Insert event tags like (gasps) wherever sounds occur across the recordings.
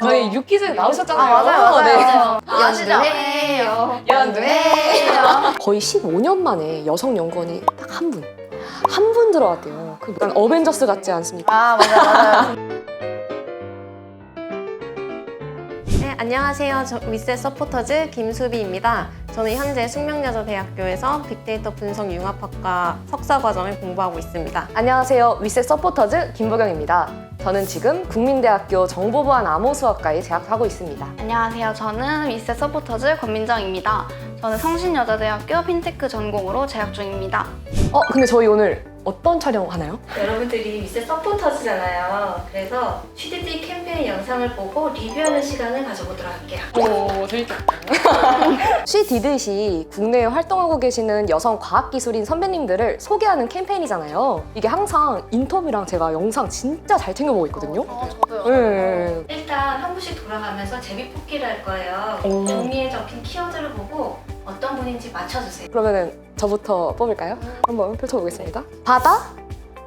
저희 유키즈에 나오셨잖아요. 아, 맞아요, 맞아요. 네. (laughs) 연두해요. 연두해요. 거의 15년 만에 여성 연구원이 딱 한 분. 한 분 들어왔대요. 그 약간 어벤져스 같지 않습니까? 아, 맞아요, 맞아요. 네, 안녕하세요. 저 위셋 서포터즈 김수비입니다. 저는 현재 숙명여자대학교에서 빅데이터 분석 융합학과 석사 과정을 공부하고 있습니다. 안녕하세요. 위셋 서포터즈 김보경입니다. 저는 지금 국민대학교 정보보안 암호수학과에 재학하고 있습니다. 안녕하세요. 저는 위셋 서포터즈 권민정입니다. 저는 성신여자대학교 핀테크 전공으로 재학 중입니다. 어, 근데 저희 오늘 어떤 촬영 하나요? 여러분들이 미스 서포터즈잖아요. 그래서 취재지 캠페인 영상을 보고 리뷰하는 시간을 가져보도록 할게요. 오, 재밌겠다. (laughs) 쉬 디듯이 국내에 활동하고 계시는 여성 과학기술인 선배님들을 소개하는 캠페인이잖아요. 이게 항상 인터뷰랑 제가 영상 진짜 잘 챙겨보고 있거든요. 어, 저도요. 네. 일단 한 분씩 돌아가면서 제비 뽑기를 할 거예요. 오. 종이에 적힌 키워드를 보고 어떤 분인지 맞춰주세요. 그러면은 저부터 뽑을까요? 한번 펼쳐보겠습니다. 바다,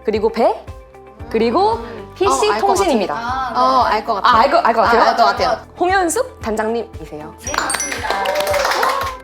그리고 배, 그리고 PC 어, 알것 통신입니다. 아, 어, 알 것 같아요. 아, 알 것, 알것 같아요? 아, 알것 같아요. 홍현숙 단장님이세요. 네, 맞습니다.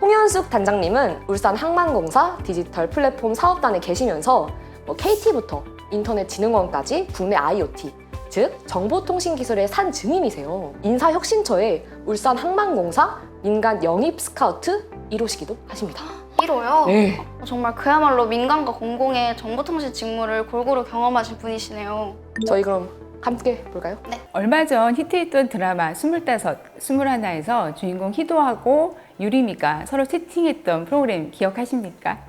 홍현숙 단장님은 울산 항만공사 디지털 플랫폼 사업단에 계시면서 뭐 KT부터 인터넷 진흥원까지 국내 IoT, 즉 정보통신 기술의 산 증인이세요. 인사혁신처에 울산 항만공사 민간 영입 스카우트 1호시기도 하십니다. 1호요? 네. 어, 정말 그야말로 민간과 공공의 정보통신 직무를 골고루 경험하신 분이시네요. 저희 그럼 함께 볼까요? 얼마 전 히트했던 드라마 25, 21에서 주인공 희도하고 유리미가 서로 채팅했던 프로그램 기억하십니까?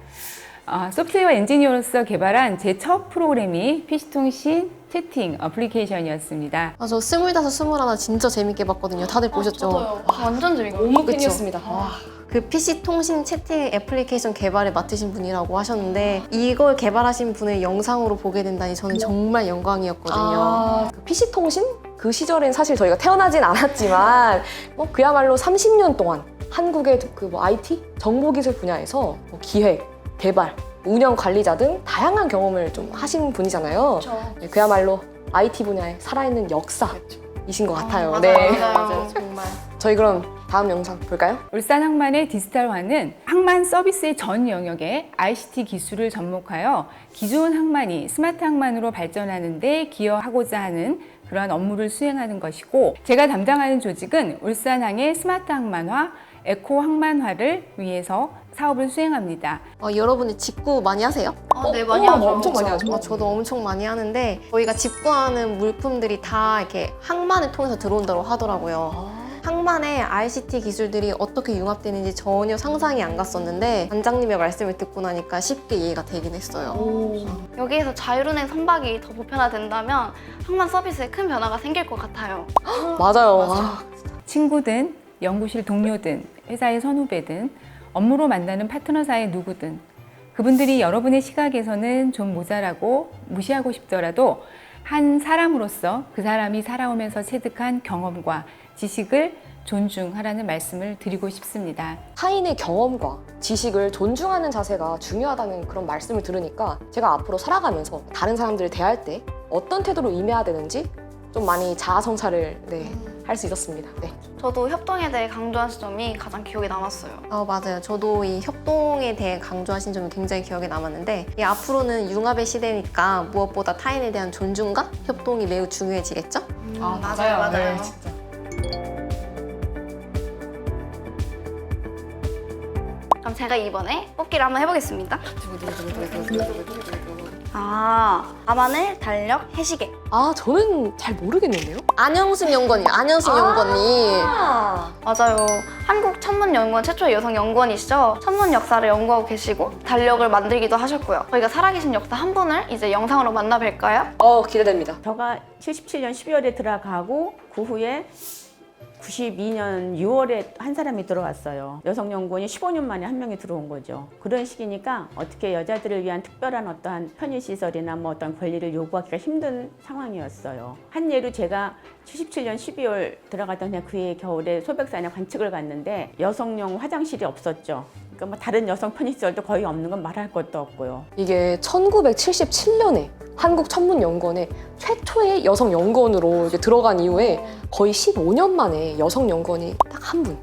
어, 소프트웨어 엔지니어로서 개발한 제 첫 프로그램이 PC통신 채팅 어플리케이션이었습니다. 아, 저 스물다섯, 스물하나 진짜 재밌게 봤거든요. 다들 보셨죠? 저도요. 완전 재밌고. 너무 그쵸? 팬이었습니다. 와. 그 PC 통신 채팅 애플리케이션 개발에 맡으신 분이라고 하셨는데 이걸 개발하신 분을 영상으로 보게 된다니 저는 정말 영광이었거든요. 아, 그 PC 통신 그 시절엔 사실 저희가 태어나진 않았지만 뭐 그야말로 30년 동안 한국의 그뭐 IT 정보기술 분야에서 뭐 기획, 개발, 운영 관리자 등 다양한 경험을 좀 하신 분이잖아요. 그렇죠. 네, 그야말로 IT 분야에 살아있는 역사이신 것 같아요. 맞아요, 네. 맞아요. 정말. 저희 그럼 다음 영상 볼까요? 울산 항만의 디지털화는 항만 서비스의 전 영역에 ICT 기술을 접목하여 기존 항만이 스마트 항만으로 발전하는 데 기여하고자 하는 그러한 업무를 수행하는 것이고 제가 담당하는 조직은 울산항의 스마트 항만화, 에코 항만화를 위해서 사업을 수행합니다. 어, 여러분이 직구 많이 하세요? 아, 네, 많이 우와, 하죠. 엄청 많이 하죠. 어, 저도 엄청 많이 하는데 저희가 직구하는 물품들이 다 이렇게 항만을 통해서 들어온다고 하더라고요. 항만에 ICT 기술들이 어떻게 융합되는지 전혀 상상이 안 갔었는데 관장님의 말씀을 듣고 나니까 쉽게 이해가 되긴 했어요. 여기에서 자율은행 선박이 더 보편화된다면 항만 서비스에 큰 변화가 생길 것 같아요. (gasps) 맞아요. 아, 친구든 연구실 동료든 회사의 선후배든 업무로 만나는 파트너사의 누구든 그분들이 여러분의 시각에서는 좀 모자라고 무시하고 싶더라도 한 사람으로서 그 사람이 살아오면서 체득한 경험과 지식을 존중하라는 말씀을 드리고 싶습니다. 타인의 경험과 지식을 존중하는 자세가 중요하다는 그런 말씀을 들으니까 제가 앞으로 살아가면서 다른 사람들을 대할 때 어떤 태도로 임해야 되는지 좀 많이 자아 성찰을 네, 할 수 있었습니다. 네. 저도 협동에 대해 강조하신 점이 가장 기억에 남았어요. 어, 맞아요. 저도 이 협동에 대해 강조하신 점이 굉장히 기억에 남았는데 이 앞으로는 융합의 시대니까 무엇보다 타인에 대한 존중과 협동이 매우 중요해지겠죠? 아, 맞아요, 맞아요. 그럼 제가 이번에 뽑기를 한번 해보겠습니다. 아, 밤하늘, 달력, 해시계. 아 저는 잘 모르겠는데요. 안영순 연구원이 안영순 연구원이 맞아요. 한국 천문연구원 최초의 여성 연구원이시죠. 천문 역사를 연구하고 계시고 달력을 만들기도 하셨고요. 저희가 살아계신 역사 한 분을 이제 영상으로 만나뵐까요? 어 기대됩니다. 저가 77년 12월에 들어가고 그 후에 92년 6월에 한 사람이 들어왔어요. 여성연구원이 15년 만에 한 명이 들어온 거죠. 그런 시기니까 어떻게 여자들을 위한 특별한 어떠한 편의시설이나 뭐 어떤 권리를 요구하기가 힘든 상황이었어요. 한 예로 제가 77년 12월 들어갔던 그냥 그해 겨울에 소백산에 관측을 갔는데 여성용 화장실이 없었죠. 그러니까 뭐 다른 여성 편입시설도 거의 없는 건 말할 것도 없고요. 이게 1977년에 한국 천문연구원에 최초의 여성 연구원으로 이렇게 들어간 이후에 거의 15년 만에 여성 연구원이 딱 한 분.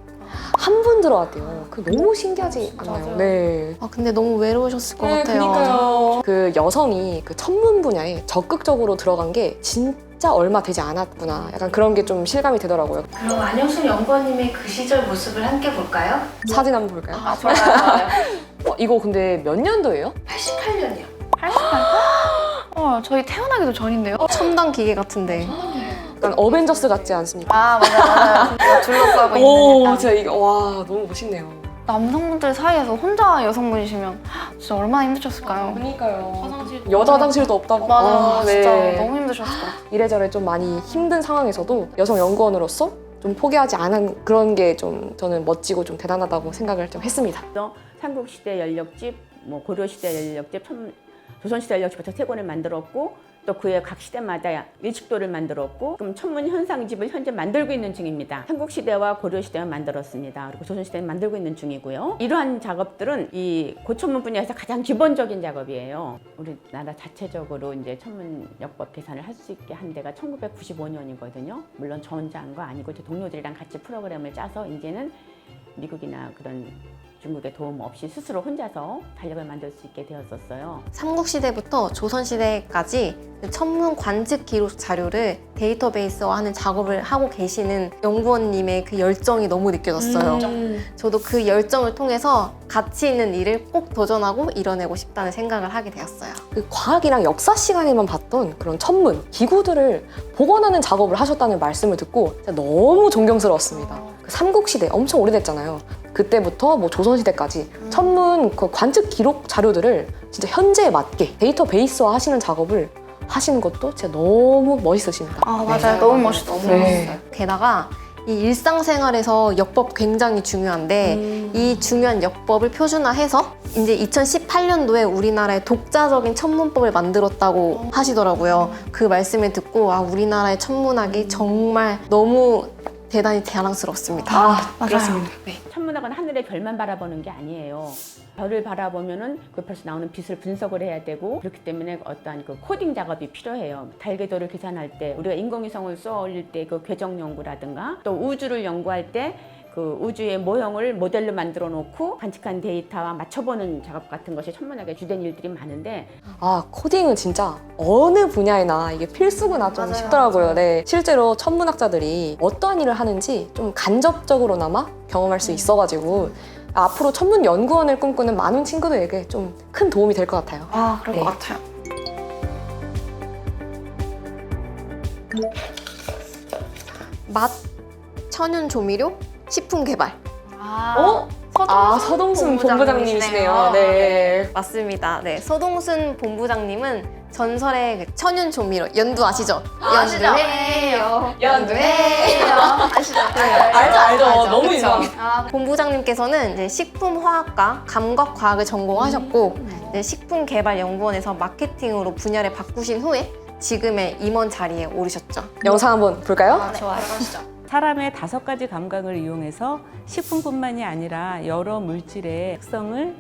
한 분 들어왔대요. 그 너무 신기하지 않나요? 네. 아 근데 너무 외로우셨을 것 같아요. 그 여성이 그 천문 분야에 적극적으로 들어간 게 진짜 얼마 되지 않았구나. 약간 그런 게 좀 실감이 되더라고요. 그럼 안영순 연구원님의 그 시절 모습을 함께 볼까요? 사진 한번 볼까요? 아, 좋아요. (laughs) 어, 이거 근데 몇 년도예요? 88년이요. 88. (gasps) 어, 저희 태어나기도 전인데요. 첨단 기계 같은데. 약간 어벤져스 같지 않습니까? 아, 맞아요, 맞아요. 진짜 (laughs) 둘러싸고 있는 오, 약간 진짜 이거 와 너무 멋있네요. 남성분들 사이에서 혼자 여성분이시면 진짜 얼마나 힘드셨을까요? 그러니까요. 여자 화장실도 없다고. 맞아, 아, 진짜 네. 너무 힘드셨을 것 같아요. 이래저래 좀 많이 힘든 상황에서도 여성 연구원으로서 좀 포기하지 않은 그런 게 좀 저는 멋지고 좀 대단하다고 생각을 좀 했습니다. 또 삼국시대 연력집, 뭐 고려시대 연력집, 천- 조선시대 연력집부터 세 권을 만들었고 또 그의 각 시대마다 일식도를 만들었고 그럼 천문 현상집을 현재 만들고 있는 중입니다. 삼국 시대와 고려 시대만 만들었습니다. 그리고 조선 시대는 만들고 있는 중이고요. 이러한 작업들은 이 고천문 분야에서 가장 기본적인 작업이에요. 우리나라 자체적으로 이제 천문역법 계산을 할 수 있게 한 데가 1995년이거든요. 물론 저 혼자 한 거 아니고 제 동료들이랑 같이 프로그램을 짜서 이제는 미국이나 그런 중국의 도움 없이 스스로 혼자서 달력을 만들 수 있게 되었었어요. 삼국시대부터 조선시대까지 그 천문 관측 기록 자료를 데이터베이스화하는 작업을 하고 계시는 연구원님의 그 열정이 너무 느껴졌어요. 저도 그 열정을 통해서 가치 있는 일을 꼭 도전하고 이뤄내고 싶다는 생각을 하게 되었어요. 그 과학이랑 역사 시간에만 봤던 그런 천문 기구들을 복원하는 작업을 하셨다는 말씀을 듣고 진짜 너무 존경스러웠습니다. 그 삼국시대 엄청 오래됐잖아요. 그때부터 뭐 조선시대까지 천문 그 관측 기록 자료들을 진짜 현재에 맞게 데이터베이스화 하시는 작업을 하시는 것도 진짜 너무 멋있으십니다. 아, 맞아요. 너무 멋있었어요. 네. 게다가 이 일상생활에서 역법 굉장히 중요한데 이 중요한 역법을 표준화해서 이제 2018년도에 우리나라의 독자적인 천문법을 만들었다고 하시더라고요. 그 말씀을 듣고 아 우리나라의 천문학이 정말 너무 대단히 자랑스럽습니다. 아, 그렇습니다. 네. 천문학은 하늘의 별만 바라보는 게 아니에요. 별을 바라보면은 그 별에서 나오는 빛을 분석을 해야 되고 그렇기 때문에 어떠한 그 코딩 작업이 필요해요. 달궤도를 계산할 때 우리가 인공위성을 쏘아 올릴 때 그 궤적 연구라든가 또 우주를 연구할 때 그 우주의 모형을 모델로 만들어 놓고 관측한 데이터와 맞춰보는 작업 같은 것이 천문학의 주된 일들이 많은데 아 코딩은 진짜 어느 분야에나 이게 필수구나 좀 맞아요, 싶더라고요. 네, 실제로 천문학자들이 어떠한 일을 하는지 좀 간접적으로나마 경험할 수 있어가지고 앞으로 천문 연구원을 꿈꾸는 많은 친구들에게 좀 큰 도움이 될 것 같아요. 아, 그럴 네. 것 같아요. 맛, 천연 조미료, 식품 개발. 아, 어? 서동순, 아 서동순 본부장님이시네요. 네. 맞습니다. 네, 서동순 본부장님은 전설의 그 천연 조미료 연두 아시죠? 아시죠? 연두해요. 연두해요. 아시죠? 알죠 알죠. 너무 그쵸? 유명. 아, 본부장님께서는 이제 식품화학과 감각과학을 전공하셨고 이제 식품개발연구원에서 마케팅으로 분야를 바꾸신 후에 지금의 임원 자리에 오르셨죠. 영상 한번 볼까요? 좋아요. 사람의 다섯 가지 감각을 이용해서 식품뿐만이 아니라 여러 물질의 특성을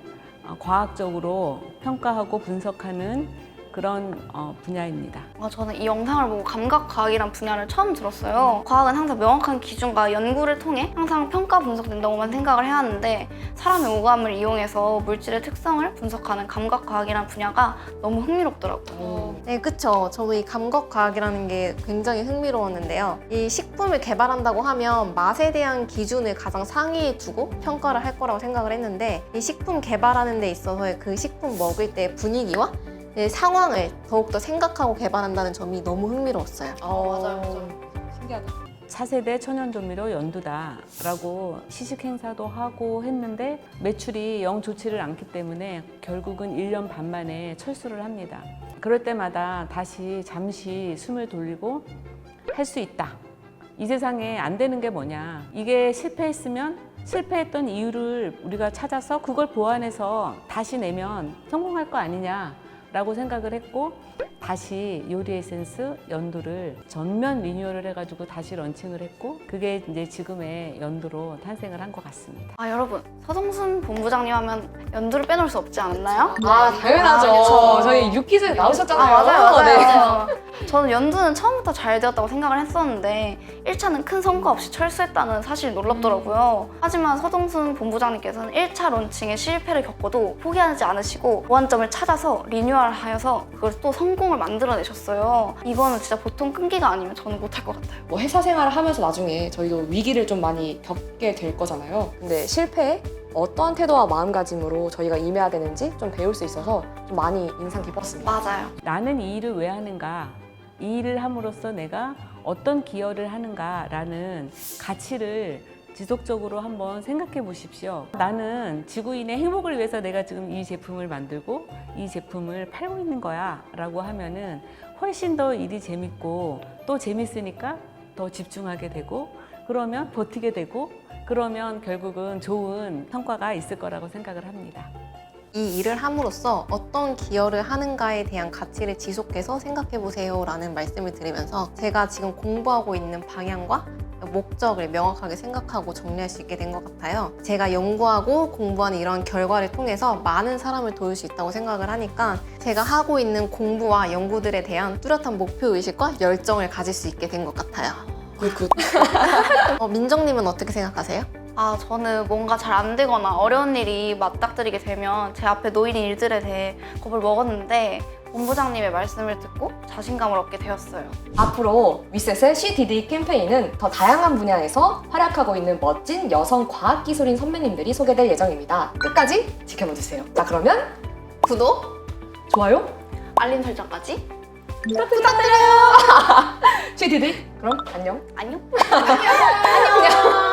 어, 과학적으로 평가하고 분석하는 그런 어, 분야입니다. 아, 저는 이 영상을 보고 감각과학이란 분야를 처음 들었어요. 과학은 항상 명확한 기준과 연구를 통해 항상 평가 분석된다고만 생각을 해왔는데 사람의 오감을 이용해서 물질의 특성을 분석하는 감각과학이란 분야가 너무 흥미롭더라고요. 네, 그쵸. 저도 이 감각과학이라는 게 굉장히 흥미로웠는데요. 이 식품을 개발한다고 하면 맛에 대한 기준을 가장 상위에 두고 평가를 할 거라고 생각을 했는데 이 식품 개발하는 데 있어서의 그 식품 먹을 때 분위기와 이 상황을 더욱더 생각하고 개발한다는 점이 너무 흥미로웠어요. 맞아요. 신기하다. 4세대 천연조미료 연두다라고 시식 행사도 하고 했는데 매출이 영 좋지를 않기 때문에 결국은 1년 반 만에 철수를 합니다. 그럴 때마다 다시 잠시 숨을 돌리고 할 수 있다. 이 세상에 안 되는 게 뭐냐. 이게 실패했으면 실패했던 이유를 우리가 찾아서 그걸 보완해서 다시 내면 성공할 거 아니냐 라고 생각을 했고 다시 요리 에센스 연두를 전면 리뉴얼을 해가지고 다시 런칭을 했고 그게 이제 지금의 연두로 탄생을 한 것 같습니다. 아 여러분 서동순 본부장님 하면 연두를 빼놓을 수 없지 않았나요? 아, 당연하죠. 아. 저희 유퀴즈에 나오셨잖아요. 아 맞아요 맞아요. 네. 맞아요. (laughs) 저는 연두는 처음부터 잘 되었다고 생각을 했었는데 1차는 큰 성과 없이 철수했다는 사실이 놀랍더라고요. 하지만 서동순 본부장님께서는 1차 론칭에 실패를 겪어도 포기하지 않으시고 보완점을 찾아서 리뉴얼하여서 그걸 또 성공을 만들어내셨어요. 이거는 진짜 보통 끈기가 아니면 저는 못할 것 같아요. 뭐 회사 생활을 하면서 나중에 저희도 위기를 좀 많이 겪게 될 거잖아요. 근데 실패에 어떠한 태도와 마음가짐으로 저희가 임해야 되는지 좀 배울 수 있어서 좀 많이 인상 깊었습니다. 맞아요. 나는 이 일을 왜 하는가? 이 일을 함으로써 내가 어떤 기여를 하는가라는 가치를 지속적으로 한번 생각해 보십시오. 나는 지구인의 행복을 위해서 내가 지금 이 제품을 만들고 이 제품을 팔고 있는 거야 라고 하면은 훨씬 더 일이 재밌고 또 재밌으니까 더 집중하게 되고 그러면 버티게 되고 그러면 결국은 좋은 성과가 있을 거라고 생각을 합니다. 이 일을 함으로써 어떤 기여를 하는가에 대한 가치를 지속해서 생각해 보세요 라는 말씀을 드리면서 제가 지금 공부하고 있는 방향과 목적을 명확하게 생각하고 정리할 수 있게 된 것 같아요. 제가 연구하고 공부하는 이런 결과를 통해서 많은 사람을 도울 수 있다고 생각을 하니까 제가 하고 있는 공부와 연구들에 대한 뚜렷한 목표 의식과 열정을 가질 수 있게 된 것 같아요. 굿굿. (laughs) 어, 민정님은 어떻게 생각하세요? 아, 저는 뭔가 잘 안 되거나 어려운 일이 맞닥뜨리게 되면 제 앞에 놓인 일들에 대해 겁을 먹었는데 본부장님의 말씀을 듣고 자신감을 얻게 되었어요. 앞으로 위셋의 CDD 캠페인은 더 다양한 분야에서 활약하고 있는 멋진 여성 과학 기술인 선배님들이 소개될 예정입니다. 끝까지 지켜봐 주세요. 자, 그러면 구독? 좋아요 알림 설정까지 부탁드려요. (laughs) CDD 그럼 안녕. 안녕. (laughs)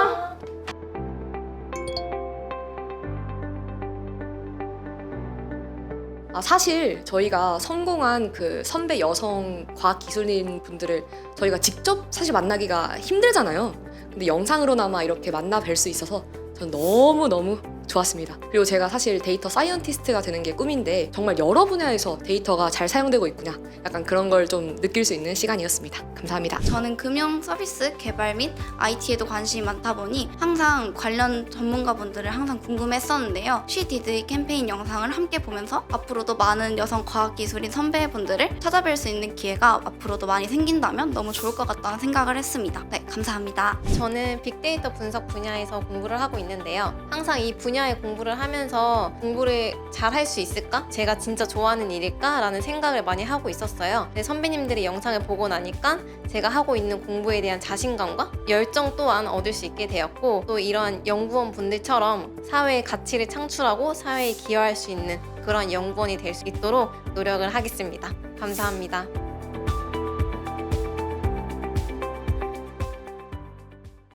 아, 사실 저희가 성공한 그 선배 여성 과학 기술인 분들을 저희가 직접 사실 만나기가 힘들잖아요. 근데 영상으로나마 이렇게 만나 뵐 수 있어서 전 너무 너무 좋았습니다. 그리고 제가 사실 데이터 사이언티스트가 되는 게 꿈인데 정말 여러 분야에서 데이터가 잘 사용되고 있구나. 약간 그런 걸 좀 느낄 수 있는 시간이었습니다. 감사합니다. 저는 금융 서비스 개발 및 IT에도 관심이 많다 보니 항상 관련 전문가분들을 항상 궁금했었는데요. 쉬디드 캠페인 영상을 함께 보면서 앞으로도 많은 여성 과학기술인 선배분들을 찾아뵐 수 있는 기회가 앞으로도 많이 생긴다면 너무 좋을 것 같다는 생각을 했습니다. 네, 감사합니다. 저는 빅데이터 분석 분야에서 공부를 하고 있는데요. 항상 이 분야 의 공부를 하면서 공부를 잘 할 수 있을까? 제가 진짜 좋아하는 일일까? 라는 생각을 많이 하고 있었어요. 근데 선배님들이 영상을 보고 나니까 제가 하고 있는 공부에 대한 자신감과 열정 또한 얻을 수 있게 되었고 또 이런 연구원 분들처럼 사회에 가치를 창출하고 사회에 기여할 수 있는 그런 연구원이 될 수 있도록 노력을 하겠습니다. 감사합니다.